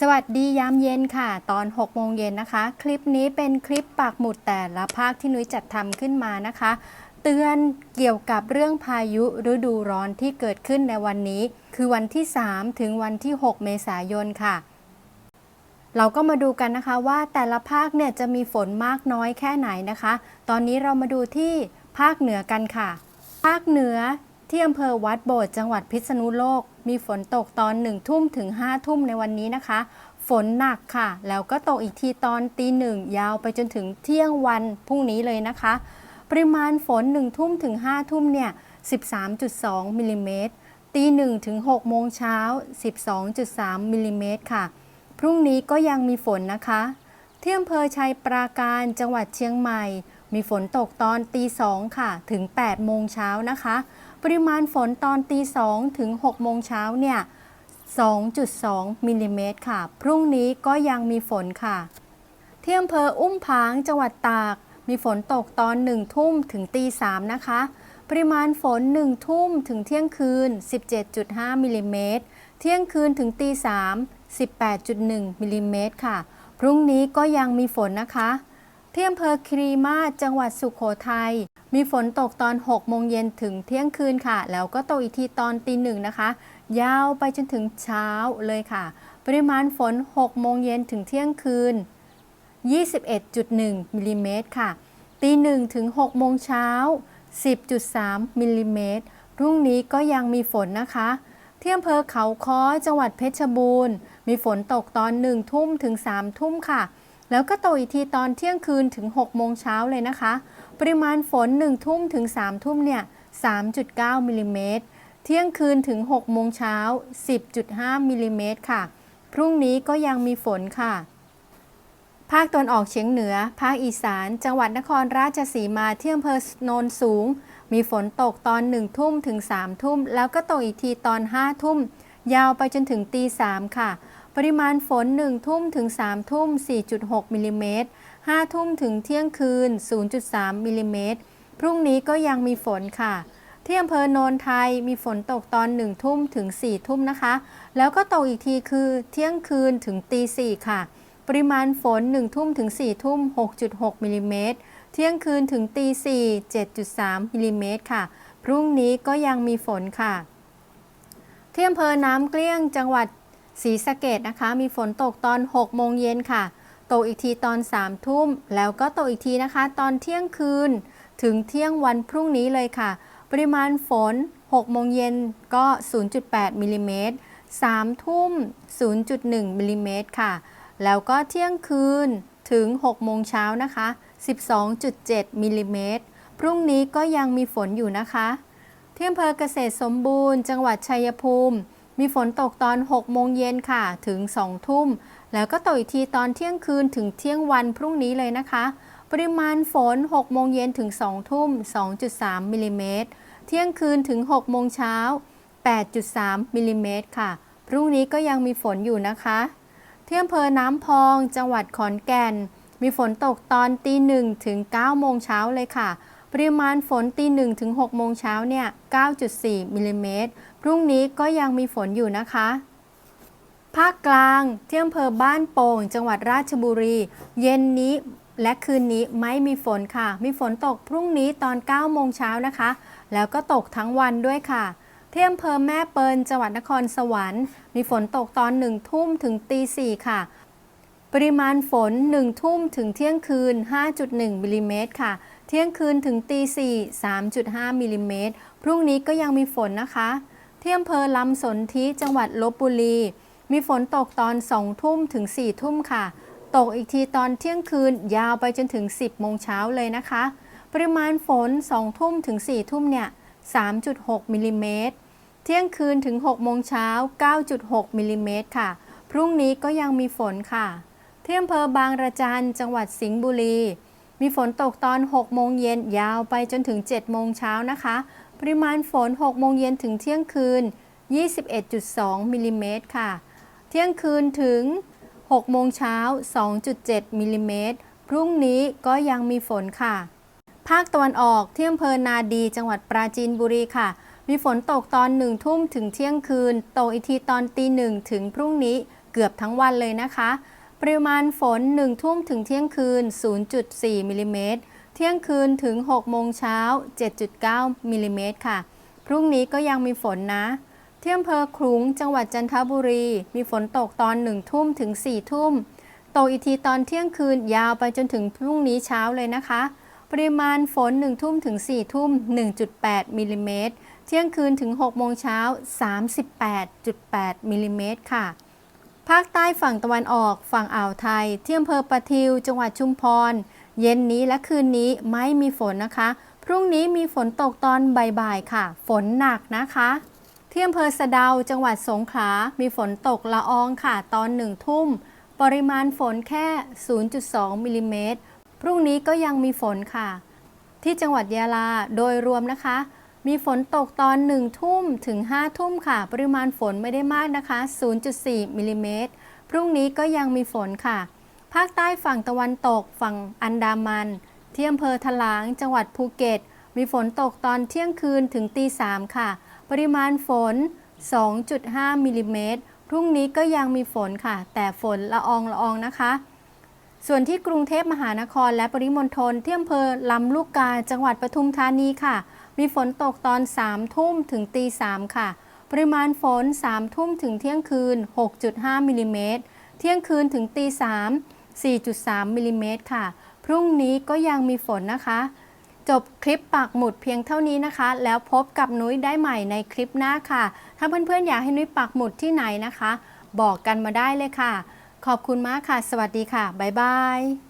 สวัสดียามเย็นค่ะ ตอน 6 โมงเย็นนะคะ คลิปนี้เป็นคลิปปักหมุดแต่ละภาคที่นุ้ยจัดทำขึ้นมานะคะ เตือนเกี่ยวกับเรื่องพายุฤดูร้อนที่เกิดขึ้นในวันนี้ คือวันที่ 3 ถึงวันที่ 6 เมษายนค่ะ เราก็มาดูกันนะคะว่าแต่ละภาคเนี่ยจะมีฝนมากน้อยแค่ไหนนะคะ ตอนนี้เรามาดูที่ภาคเหนือกันค่ะ ภาคเหนือ ที่อำเภอวัดโบดจังหวัดพิษณุโลก มีฝนตกตอน1ทุ่มถึง5ทุ่มในวันนี้นะคะ ฝนหนักค่ะ แล้วก็ตกอีกทีตอนตีหนึ่งยาวไปจนถึงเที่ยงวันพรุ่งนี้เลยนะคะ ปริมาณฝน1ทุ่มถึง5ทุ่มเนี่ย 13.2มิลลิเมตรตีหนึ่งถึง6โมงเช้า 12.3มิลลิเมตรค่ะ พรุ่งนี้ก็ยังมีฝนนะคะที่อำเภอชัยปราการจังหวัดเชียงใหม่ มีฝนตกตอนตีสองค่ะ ถึง8โมงเช้านะคะ ปริมาณฝนตอนตีสองถึง6โมงเช้าเนี่ย 2.2มิลลิเมตรค่ะ พรุ่งนี้ก็ยังมีฝนค่ะ ที่อำเภออุ้มผางจังหวัดตาก มีฝนตกตอน1ทุ่มถึงตี3นะคะ ปริมาณฝน 1 ทุ่มถึงเที่ยงคืน 17.5มิลลิเมตร เที่ยงคืนถึงตี3 18.1มิลลิเมตรค่ะ พรุ่งนี้ก็ยังมีฝนนะคะ ที่อำเภอครีมาจังหวัดสุขโขทัยมีฝนตกตอน 6 โมงเย็นถึงเที่ยงคืนค่ะ แล้วก็ตกอีกทีตอนตีหนึ่งนะคะ ยาวไปจนถึงเช้าเลยค่ะ ปริมาณฝน 6 โมงเย็นถึงเที่ยงคืน 21.1มิลลิเมตรค่ะ ตีหนึ่งถึง 6 โมงเช้า 10.3มิลลิเมตรพรุ่งนี้ก็ยังมีฝนนะคะที่อำเภอเขาค้อจังหวัดเพชรบูรณ์ มีฝนตกตอน 1 ทุ่มถึง 3 ทุ่มค่ะ แล้วก็ตกอีกทีตอนเที่ยงคืนถึง 6 โมงเช้าเลยนะคะ ปริมาณฝน 1 ทุ่มถึง 3 ทุ่มเนี่ย 3.9มิลลิเมตร เที่ยงคืนถึง 6 โมงเช้า 10.5มิลลิเมตรค่ะ พรุ่งนี้ก็ยังมีฝนค่ะ ภาคตะวันออกเฉียงเหนือ ภาคอีสาน จังหวัดนครราชสีมาที่อำเภอโนนสูง มีฝนตกตอน 1 ทุ่มถึง 3 ทุ่ม แล้วก็ตกอีกทีตอน 5 ทุ่ม ยาวไปจนถึงตี 3 ค่ะ ปริมาณฝน 1 ทุ่มถึง 3 ทุ่ม 4.6 มิลลิเมตร 5 ทุ่มถึงเที่ยงคืน 0.3 มิลลิเมตร พรุ่งนี้ก็ยังมีฝนค่ะ ที่อำเภอโนนไทยมีฝนตกตอน 1 ทุ่มถึง 4 ทุ่มนะคะ แล้วก็ตกอีกทีคือเที่ยงคืนถึงตี4ค่ะ ปริมาณฝน 1 ทุ่มถึง 4 ทุ่ม 6.6 มิลลิเมตร เที่ยงคืนถึงตี4 7.3 มิลลิเมตรค่ะ พรุ่งนี้ก็ยังมีฝนค่ะ ที่อำเภอน้ำเกลี้ยงจังหวัด ศรีสะเกดนะคะ มีฝนตกตอน 6 โมงเย็นค่ะ ตกอีกทีตอน 3 ทุ่ม แล้วก็ตกอีกทีนะคะ ตอนเที่ยงคืน ถึงเที่ยงวันพรุ่งนี้เลยค่ะ ปริมาณฝน 6 โมงเย็นก็ 0.8 มิลลิเมตร 3 ทุ่ม 0.1 มิลลิเมตรค่ะ แล้วก็เที่ยงคืนถึง 6 โมงเช้านะคะ 12.7 มิลลิเมตร พรุ่งนี้ก็ยังมีฝนอยู่นะคะ ที่อำเภอเกษตรสมบูรณ์ จังหวัดชัยภูมิ มีฝนตกตอน 6 โมงเย็นค่ะ ถึง 2 ทุ่ม แล้วก็ตกอีกทีตอนเที่ยงคืนถึงเที่ยงวันพรุ่งนี้เลยนะคะ ปริมาณฝน 6 โมงเย็นถึง 2 ทุ่ม 2.3 มิลลิเมตร เที่ยงคืนถึง 6 โมงเช้า 8.3 มิลลิเมตรค่ะ พรุ่งนี้ก็ยังมีฝนอยู่นะคะ ที่อำเภอน้ำพอง จังหวัดขอนแก่น มีฝนตกตอนตีหนึ่งถึง 9 โมงเช้าเลยค่ะ ปริมาณฝนตีหนึ่งถึง6โมงเช้าเนี่ย 9.4 มิลลิเมตร พรุ่งนี้ก็ยังมีฝนอยู่นะคะ ภาคกลางที่อำเภอบ้านโป่ง จังหวัดราชบุรี เย็นนี้และคืนนี้ไม่มีฝนค่ะ มีฝนตกพรุ่งนี้ตอน 9 โมงเช้านะคะ แล้วก็ตกทั้งวันด้วยค่ะที่อำเภอแม่เปิลจังหวัดนครสวรรค์ มีฝนตกตอน 1 ทุ่มถึงตี4ค่ะ ปริมาณฝน 1 ทุ่มถึงเที่ยงคืน 5.1มิลลิเมตรค่ะ เที่ยงคืนถึงตี4 3.5มิลลิเมตร พรุ่งนี้ก็ยังมีฝนนะคะ ที่อำเภอลำสนธิจังหวัดลบบุรี มีฝนตกตอน 2 ทุ่มถึง 4 ทุ่มค่ะ ตกอีกทีตอนเที่ยงคืนยาวไปจนถึง 10 โมงเช้าเลยนะคะ ปริมาณฝน 2 ทุ่มถึง 4 ทุ่มเนี่ย 3.6มิลลิเมตร เที่ยงคืนถึง 6 โมงเช้า 9.6มิลลิเมตรค่ะ พรุ่งนี้ก็ยังมีฝนค่ะ ที่อำเภอบางระจันจังหวัดสิงห์บุรี มีฝนตกตอน 6 โมงเย็นยาวไปจนถึง 7 โมงเช้านะคะ ปริมาณฝน 6 โมงเย็นถึงเที่ยงคืน 21.2 มิลลิเมตรค่ะ เที่ยงคืนถึง 6 โมงเช้า 2.7 มิลลิเมตร พรุ่งนี้ก็ยังมีฝนค่ะ ภาคตะวันออกที่อำเภอนาดี จังหวัดปราจีนบุรีค่ะ มีฝนตกตอน 1 ทุ่มถึงเที่ยงคืน ตกอีกทีตอนตีหนึ่งถึงพรุ่งนี้เกือบทั้งวันเลยนะคะ ปริมาณฝน 1 ทุ่มถึงเที่ยงคืน 0.4มิลลิเมตร เที่ยงคืนถึง 6 โมงเช้า 7.9มิลลิเมตรค่ะ พรุ่งนี้ก็ยังมีฝนนะที่อำเภอขลุงจังหวัดจันทบุรี มีฝนตกตอน 1 ทุ่มถึง 4 ทุ่ม ตกอีกทีตอนเที่ยงคืนยาวไปจนถึงพรุ่งนี้เช้าเลยนะคะ ปริมาณฝน 1 ทุ่มถึง 4 ทุ่ม 1.8มิลลิเมตร เที่ยงคืนถึง 6 โมงเช้า 38.8มิลลิเมตรค่ะ ภาคใต้ฝั่งตะวันออกฝั่งอ่าวไทย ที่อำเภอปะทิว จังหวัดชุมพร เย็นนี้และคืนนี้ไม่มีฝนนะคะ พรุ่งนี้มีฝนตกตอนบ่ายๆค่ะ ฝนหนักนะคะที่อำเภอสะเดาจังหวัดสงขลา มีฝนตกละอองค่ะ ตอนหนึ่งทุ่ม ปริมาณฝนแค่ 0.2 มิลลิเมตร พรุ่งนี้ก็ยังมีฝนค่ะ ที่จังหวัดยะลา โดยรวมนะคะ มีฝนตกตอน 1 ทุ่มถึง 5 ทุ่มค่ะ ปริมาณฝนไม่ได้มากนะคะ 0.4มิลลิเมตร พรุ่งนี้ก็ยังมีฝนค่ะ ภาคใต้ฝั่งตะวันตกฝั่งอันดามันที่อำเภอถลาง จังหวัดภูเก็ต มีฝนตกตอนเที่ยงคืนถึงตีสามค่ะ ปริมาณฝน 2.5มิลลิเมตร พรุ่งนี้ก็ยังมีฝนค่ะ แต่ฝนละอองละอองนะคะ ส่วนที่กรุงเทพมหานครและปริมณฑลที่อำเภอลำลูกกา จังหวัดปทุมธานีค่ะ มีฝนตกตอน 3 ทุ่มถึงตี 3 ค่ะ ปริมาณฝน 3 ทุ่มถึงเที่ยงคืน 6.5มิลลิเมตร เที่ยงคืนถึงตี 3 4.3มิลลิเมตรค่ะ พรุ่งนี้ก็ยังมีฝนนะคะ จบคลิปปักหมุดเพียงเท่านี้นะคะ แล้วพบกับนุ้ยได้ใหม่ในคลิปหน้าค่ะ ถ้าเพื่อนๆอยากให้นุ้ยปักหมุดที่ไหนนะคะ บอกกันมาได้เลยค่ะ ขอบคุณมากค่ะ สวัสดีค่ะ บ๊ายบาย